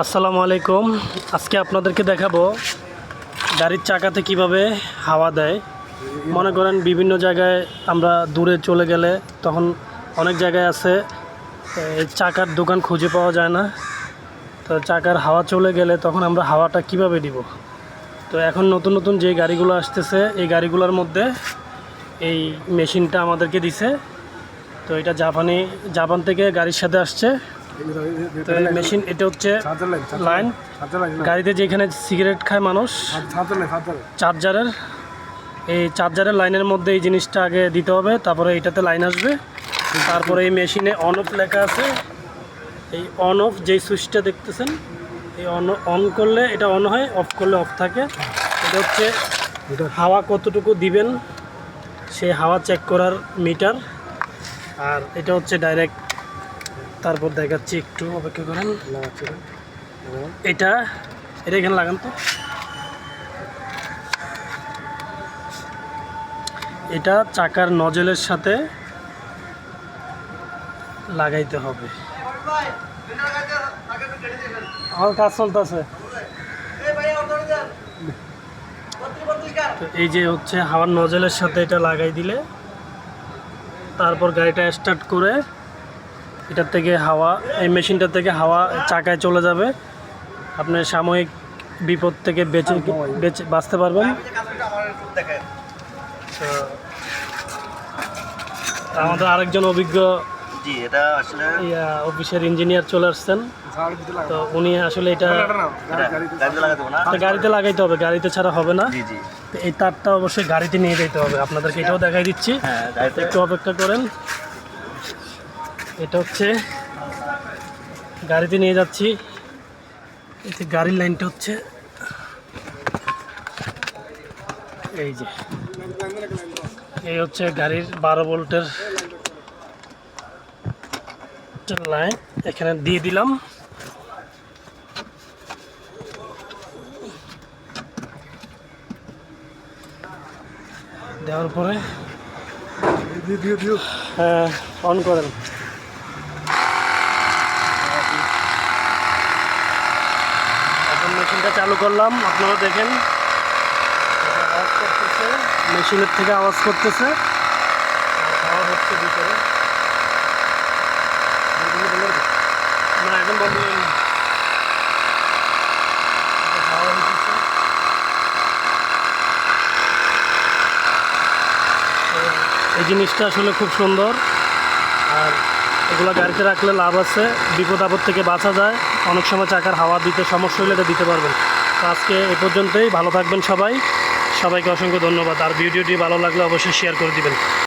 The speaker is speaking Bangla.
আসসালামু আলাইকুম। আজকে আপনাদেরকে দেখাবো গাড়ির চাকাতে কীভাবে হাওয়া দেয়। মনে করেন বিভিন্ন জায়গায় আমরা দূরে চলে গেলে তখন অনেক জায়গায় আছে চাকার দোকান খুঁজে পাওয়া যায় না। তো চাকার হাওয়া চলে গেলে তখন আমরা হাওয়াটা কীভাবে দিব তো এখন নতুন নতুন যে গাড়িগুলো আসতেছে, এই গাড়িগুলোর মধ্যে এই মেশিনটা আমাদেরকে দিছে। তো এটা জাপানি, জাপান থেকে গাড়ির সাথে আসছে। তো মেশিন এটা হচ্ছে লাইন গাড়িতে যেখানে সিগারেট খায় মানুষ চার্জারের এই চার্জারের লাইনের মধ্যে এই জিনিসটা আগে দিতে হবে তারপরে এটাতে লাইন আসবে। তারপরে এই মেশিনে অন অফ লেখা আছে। এই অন অফ যেই সুইচটা দেখতেছেন এই অন অন করলে এটা অন হয় অফ করলে অফ থাকে। এটা হচ্ছে হাওয়া কতটুকু দিবেন সেই হাওয়া চেক করার মিটার আর এটা হচ্ছে ডাইরেক্ট তারপর দেখাচ্ছি একটু অপেক্ষা করেন। এটা এটা এখানে লাগান তো। এটা চাকার নজলের সাথে লাগাইতে হবে। আমার কাজ চলতেছে। তো এই যে হচ্ছে হাওয়ার নজলের সাথে এটা লাগাই দিলে তারপর গাড়িটা স্টার্ট করে এটার থেকে হাওয়া এই মেশিনটার থেকে হাওয়া চাকায় চলে যাবে। আপনার সাময়িক বিপদ থেকে বেঁচে বেঁচে বাঁচতে পারবেন। আমাদের আরেকজন অভিজ্ঞ অফিসের ইঞ্জিনিয়ার চলে আসছেন। তো উনি আসলে এটা গাড়িতে লাগাইতে হবে গাড়িতে ছাড়া হবে না। এই তারটা অবশ্যই গাড়িতে নিয়ে যেতে হবে। আপনাদেরকে এটাও দেখাই দিচ্ছি। হ্যাঁ একটু অপেক্ষা করেন। এটা হচ্ছে গাড়িতে নিয়ে যাচ্ছি। যে গাড়ির লাইনটা হচ্ছে এই যে। এই হচ্ছে গাড়ির বারো ভোল্টের লাইন। এখানে দিয়ে দিলাম। দেওয়ার পরে অন করেন এখন মেশিনটা চালু করলাম আপনারা দেখেন। আওয়াজ করতেছে মেশিনের থেকে আওয়াজ করতেছে। হচ্ছে। এই জিনিসটা আসলে খুব সুন্দর। আর এগুলো গাড়িতে রাখলে লাভ আছে, বিপদ আপদ থেকে বাঁচা যায়। অনেক সময় চাকার হাওয়া দিতে সমস্যা হলে দিতে পারবেন। তো আজকে এ পর্যন্তই, ভালো থাকবেন সবাই। সবাইকে অসংখ্য ধন্যবাদ। আর ভিডিওটি ভালো লাগলে অবশ্যই শেয়ার করে দিবেন।